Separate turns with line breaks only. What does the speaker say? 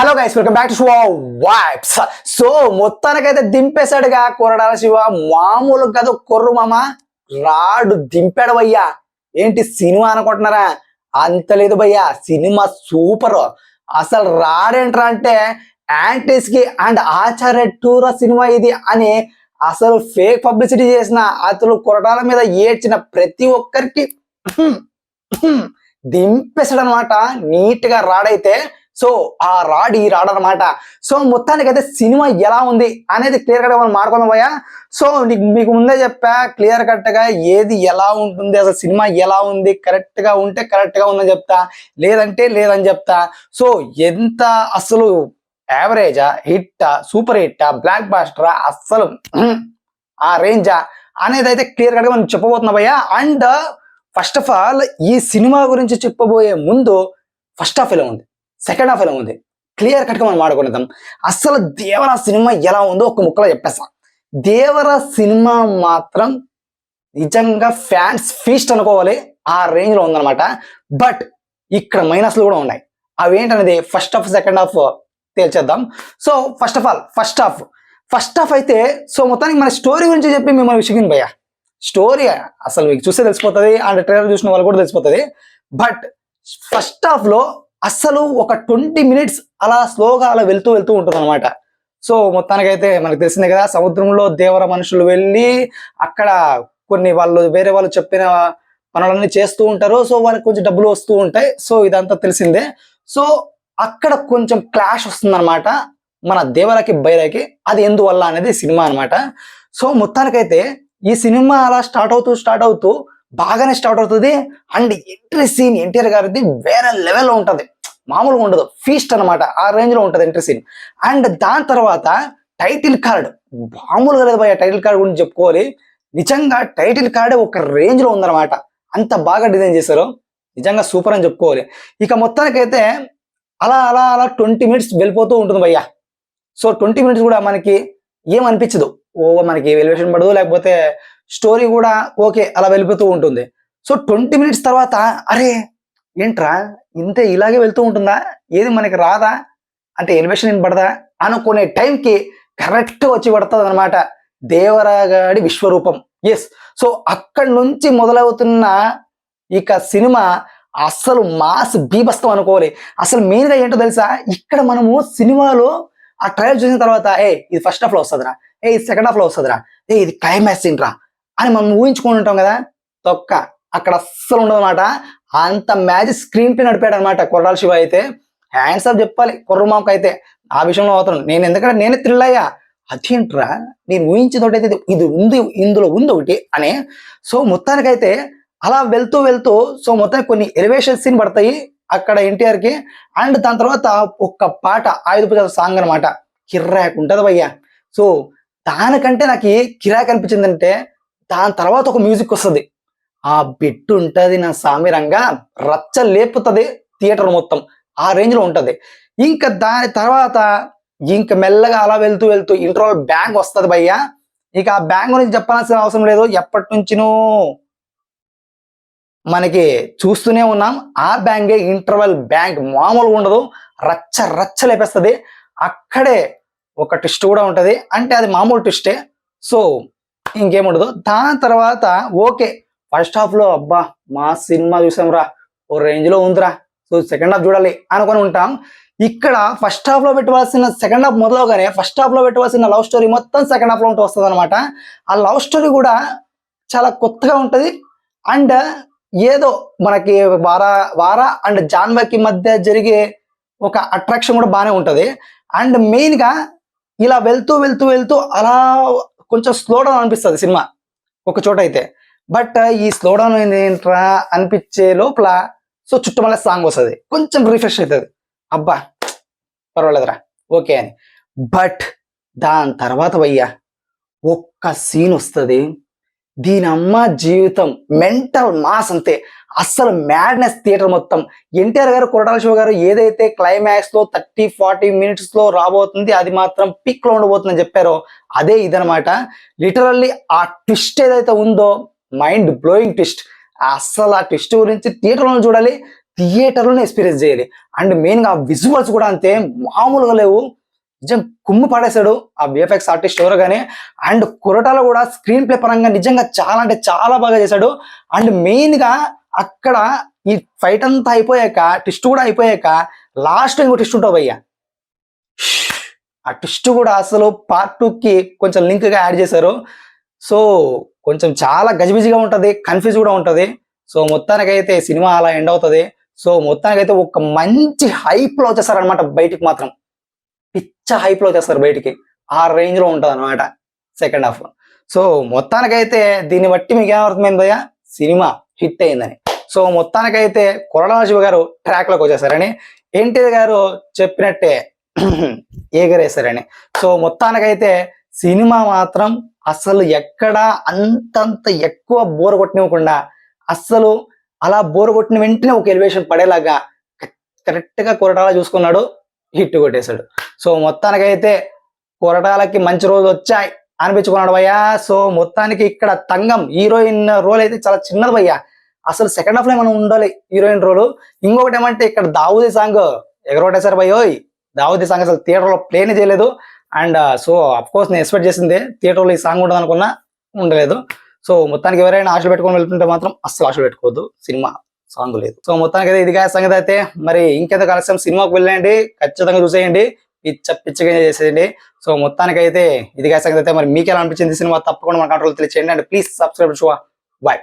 Hello guys welcome back to Show Vibes so మొత్తానికైతే దింపేశాడుగా కొరడాల శివ. మామూలు కదా కొర్రు మామ. రాడు దింపాడు భయ్యా. ఏంటి సినిమా అనుకుంటున్నారా? అంత లేదు భయ్యా సినిమా సూపర్. అసలు రాడేంట్రా అంటే యాంటీస్కి అండ్ ఆచార్య టూర సినిమా ఇది అని అసలు ఫేక్ పబ్లిసిటీ చేసిన అతను కొరడాల మీద ఏడ్చిన ప్రతి ఒక్కరికి దింపేశాడు అనమాట నీట్గా రాడైతే సో ఆ రాడ్ ఈ రాడ్ అనమాట సో మొత్తానికైతే సినిమా ఎలా ఉంది అనేది క్లియర్ కట్గా మనం మాట్లాడదాం భయ్యా. సో నీకు మీకు ముందే చెప్పా క్లియర్ కట్గా ఏది ఎలా ఉంటుంది అసలు సినిమా ఎలా ఉంది కరెక్ట్గా ఉంటే కరెక్ట్గా ఉందని చెప్తా లేదంటే లేదని చెప్తా. సో ఎంత అసలు యావరేజా హిట్టా సూపర్ హిట్టా బ్లాక్ బాస్టరా అస్సలు ఆ రేంజా అనేది అయితే క్లియర్ కట్గా మనం చెప్పబోతున్నా భయ్యా. అండ్ ఫస్ట్ ఆఫ్ ఆల్ ఈ సినిమా గురించి చెప్పబోయే ముందు ఫస్ట్ ఆఫ్ ఎలా ఉంది? సెకండ్ హాఫ్ ఎలా ఉంది. క్లియర్ కట్గా మనం మాట్లాడుకుందాం అసలు దేవర సినిమా ఎలా ఉందో ఒక ముక్కలో చెప్పేస్తాం. దేవర సినిమా మాత్రం నిజంగా ఫ్యాన్స్ ఫీస్ట్ అనుకోవాలి. ఆ రేంజ్లో ఉందన్నమాట. బట్ ఇక్కడ మైనస్లు కూడా ఉన్నాయి. అవి ఏంటనేది first half second half తేల్చేద్దాం. So first of all first half first half అయితే సో మొత్తానికి మన స్టోరీ గురించి చెప్పి మిమ్మల్ని విసిగింది భయ్యా. స్టోరీ అసలు మీకు చూస్తే తెలిసిపోతుంది అండ్ ట్రైలర్ చూసిన వాళ్ళు కూడా తెలిసిపోతుంది. బట్ ఫస్ట్ హాఫ్లో అస్సలు ఒక ట్వంటీ మినిట్స్ అలా స్లోగా అలా వెళ్తూ వెళ్తూ ఉంటుంది అనమాట సో మొత్తానికైతే మనకు తెలిసిందే కదా సముద్రంలో దేవర మనుషులు వెళ్ళి అక్కడ కొన్ని వాళ్ళు వేరే వాళ్ళు చెప్పిన పనులన్నీ చేస్తూ ఉంటారు. సో వాళ్ళకి కొంచెం డబ్బులు వస్తూ ఉంటాయి. సో ఇదంతా తెలిసిందే. సో అక్కడ కొంచెం క్లాష్ వస్తుందన్నమాట మన దేవరకి బైరకి. అది ఎందువల్ల అనేది సినిమా అన్నమాట. సో మొత్తానికైతే ఈ సినిమా అలా స్టార్ట్ అవుతూ స్టార్ట్ అవుతూ బాగానే స్టార్ట్ అవుతుంది. అండ్ ఎంట్రీ సీన్ ఎన్టీఆర్ గారిది వేరే లెవెల్లో ఉంటుంది. మామూలుగా ఉండదు. ఫీస్ట్ అన్నమాట. ఆ రేంజ్లో ఉంటుంది ఎంట్రీ సీన్ అండ్ దాని తర్వాత టైటిల్ కార్డ్ మామూలుగా లేదు భయ టైటిల్ కార్డ్ గురించి చెప్పుకోవాలి. నిజంగా టైటిల్ కార్డే ఒక రేంజ్లో ఉందన్నమాట. అంత బాగా డిజైన్ చేశారు. నిజంగా సూపర్ అని చెప్పుకోవాలి. ఇక మొత్తానికైతే అలా అలా అలా ట్వంటీ మినిట్స్ వెళ్ళిపోతూ ఉంటుంది భయ్యా. సో ట్వంటీ మినిట్స్ కూడా మనకి ఏమనిపించదు ఓ మనకి ఎలివేషన్ పడదు లేకపోతే స్టోరీ కూడా ఓకే అలా వెళ్ళిపోతూ ఉంటుంది. సో ట్వంటీ మినిట్స్ తర్వాత అరే ఏంట్రా ఇంతే ఇలాగే వెళ్తూ ఉంటుందా? ఏది మనకి రాదా? అంటే ఎలివేషన్ ఏం పడదా అనుకునే టైంకి కరెక్ట్ వచ్చి పడుతుంది అనమాట దేవరాగాడి విశ్వరూపం. ఎస్ సో అక్కడి నుంచి మొదలవుతున్న ఇక సినిమా అస్సలు మాస్ బీభస్తం అనుకోవాలి. అసలు మెయిన్గా ఏంటో తెలుసా? ఇక్కడ మనము సినిమాలో ఆ ట్రయల్ చూసిన తర్వాత ఏ ఇది ఫస్ట్ హాఫ్లో వస్తుందిరా. ఏ ఇది సెకండ్ హాఫ్లో వస్తుందిరా. ఏ ఇది క్లైమాక్స్ ఏంట్రా అని మనం ఊహించుకొని ఉంటాం కదా తొక్క అక్కడ అస్సలు ఉండదు అనమాట అంత మ్యాజిక్ స్క్రీన్ పే నడిపాడు అనమాట కొర్రాల శివ అయితే. హ్యాండ్స్ ఆఫ్ చెప్పాలి కొర్రమాకు అయితే ఆ విషయంలో అవుతాను నేను ఎందుకంటే నేనే థ్రిల్ అయ్యా. అదేంట్రా? నేను ఊహించేదోటైతే ఇది- ఉంది ఇందులో ఉంది ఒకటి అని. సో మొత్తానికైతే అలా వెళ్తూ వెళ్తూ సో మొత్తానికి కొన్ని ఎలివేషన్ సీన్ పడతాయి అక్కడ ఎన్టీఆర్కి అండ్ దాని తర్వాత ఒక్క పాట ఆయుధ పూజ సాంగ్ అనమాట కిర్రాక్ ఉంటది భయ్యా. సో దానికంటే నాకు కిరాక్ అనిపించిందంటే దాని తర్వాత ఒక మ్యూజిక్ వస్తుంది. ఆ బిట్ ఉంటుంది నా సామిరంగా రచ్చ లేపుతుంది థియేటర్ మొత్తం. ఆ రేంజ్లో ఉంటుంది. ఇంకా దాని తర్వాత ఇంకా మెల్లగా అలా వెళ్తూ వెళ్తూ ఇంటర్వల్ బ్యాంక్ వస్తుంది భయ్యా. ఇక ఆ బ్యాంక్ గురించి చెప్పాల్సిన అవసరం లేదు. ఎప్పటి నుంచినూ మనకి చూస్తూనే ఉన్నాం. ఆ బ్యాంకే ఇంటర్వెల్ బ్యాంక్ మామూలుగా ఉండదు. రచ్చ రచ్చ లేపేస్తుంది. అక్కడే ఒక ట్విస్ట్ కూడా ఉంటుంది. అంటే అది మామూలు ట్విస్టే. సో ఇంకేముండదు. దాని తర్వాత ఓకే. ఫస్ట్ హాఫ్లో అబ్బా మా సినిమా చూసాం రా ఓ రేంజ్లో ఉందిరా. సో సెకండ్ హాఫ్ చూడాలి అనుకొని ఉంటాం. ఇక్కడ ఫస్ట్ హాఫ్లో పెట్టవలసిన సెకండ్ హాఫ్ మొదలవగానే ఫస్ట్ హాఫ్లో పెట్టవలసిన లవ్ స్టోరీ మొత్తం సెకండ్ హాఫ్లో ఉంటూ వస్తుంది అనమాట ఆ లవ్ స్టోరీ కూడా చాలా కొత్తగా ఉంటుంది. అండ్ ఏదో మనకి వారా వారా అండ్ జాన్వకి మధ్య జరిగే ఒక అట్రాక్షన్ కూడా బాగానే ఉంటుంది. అండ్ మెయిన్గా ఇలా వెళ్తూ వెళ్తూ వెళ్తూ అలా కొంచెం స్లో డౌన్ అనిపిస్తుంది సినిమా ఒక చోట అయితే. బట్ ఈ స్లో డౌన్ ఏంట్రా అనిపించే లోపల సో చుట్టుమల్ల సాంగ్ వస్తుంది. కొంచెం రిఫ్రెష్ అవుతుంది అబ్బా పర్వాలేదురా ఓకే అని. బట్ దాని తర్వాత భయ్యా ఒక్క సీన్ వస్తుంది. దీని అమ్మ జీవితం మెంటల్ మాస్ అంతే. అస్సలు మ్యాడ్నెస్ థియేటర్ మొత్తం. ఎన్టీఆర్ గారు కొరటాల శివ గారు ఏదైతే క్లైమాక్స్లో థర్టీ ఫార్టీ మినిట్స్లో రాబోతుంది అది మాత్రం పిక్లో ఉండబోతుందని చెప్పారో అదే ఇదనమాట లిటరల్లీ ఆ ట్విస్ట్ ఏదైతే ఉందో మైండ్ బ్లోయింగ్ ట్విస్ట్ అస్సలు ఆ ట్విస్ట్ గురించి థియేటర్ చూడాలి థియేటర్లోనే ఎక్స్పీరియన్స్ చేయాలి. అండ్ మెయిన్గా ఆ విజువల్స్ కూడా అంతే మామూలుగా లేవు. నిజం కుమ్ము పడేశాడు ఆ విఎఫ్ఎక్స్ ఆర్టిస్ట్ ఎవరో కానీ అండ్ కొరటాలో కూడా స్క్రీన్ ప్లే పరంగా నిజంగా చాలా అంటే చాలా బాగా చేశాడు. అండ్ మెయిన్గా అక్కడ ఈ ఫైట్ అంతా అయిపోయాక ట్విస్ట్ కూడా అయిపోయాక లాస్ట్ ఇంకో ట్విస్ట్ ఉంటావు భయ్యా. ఆ ట్విస్ట్ కూడా అసలు పార్ట్ టూకి కొంచెం లింక్గా యాడ్ చేశారు. సో కొంచెం చాలా గజిబిజిగా ఉంటుంది కన్ఫ్యూజ్ కూడా ఉంటుంది. సో మొత్తానికైతే సినిమా అలా ఎండ్ అవుతుంది. సో మొత్తానికైతే ఒక మంచి హైప్లో వచ్చేస్తారనమాట బయటికి మాత్రం. పిచ్చ హైప్లో వచ్చేస్తారు బయటికి. ఆ రేంజ్లో ఉంటుంది అనమాట సెకండ్ హాఫ్ సో మొత్తానికైతే దీన్ని బట్టి మీకు ఏమర్థమైంది భయ్యా? సినిమా హిట్ అయిందని. సో మొత్తానికైతే కొరడా శివ గారు ట్రాక్లోకి వచ్చేసారని. ఎన్టీఆర్ గారు చెప్పినట్టే ఏగరేశారని. సో మొత్తానికైతే సినిమా మాత్రం అసలు ఎక్కడ అంతంత ఎక్కువ బోర్ కొట్టనివ్వకుండా అస్సలు అలా బోర్ కొట్టిన వెంటనే ఒక ఎలివేషన్ పడేలాగా కరెక్ట్గా కొరటాల చూసుకున్నాడు హిట్ కొట్టేశాడు. సో మొత్తానికైతే కొరటాలకి మంచి రోజు వచ్చాయి. అనిపించుకున్నాడు భయ్యా. సో మొత్తానికి ఇక్కడ తంగం హీరోయిన్ రోల్ అయితే చాలా చిన్నది భయ్యా. అసలు సెకండ్ హాఫ్లో మనం ఉండాలి హీరోయిన్ రోల్? ఇంకొకటి ఏమంటే ఇక్కడ దావుది సాంగ్ ఎగరొట్టేశారు భయ్యోయ్ దావుది సాంగ్ అసలు థియేటర్లో ప్లేనే చేయలేదు. అండ్ సో అఫ్ కోర్స్ నేను ఎక్స్పెక్ట్ చేసింది థియేటర్లో ఈ సాంగ్ ఉండదు అనుకున్నా ఉండలేదు. సో మొత్తానికి ఎవరైనా ఆశలు పెట్టుకొని వెళ్తుంటే మాత్రం అస్సలు ఆశలు పెట్టుకోవద్దు. సినిమా సాంగ్ లేదు. సో మొత్తానికి అయితే ఇదిగా సంగతి అయితే మరి ఇంకెంత కలసం సినిమాకు వెళ్ళండి ఖచ్చితంగా చూసేయండి పిచ్చ పిచ్చగా చేసేయండి. సో మొత్తానికైతే ఇది ఇదిగా సంగతి అయితే మరి మీకు ఎలా అనిపించింది సినిమా? తప్పకుండా మన కంట్రోల్ తెలియచేయండి. And please subscribe show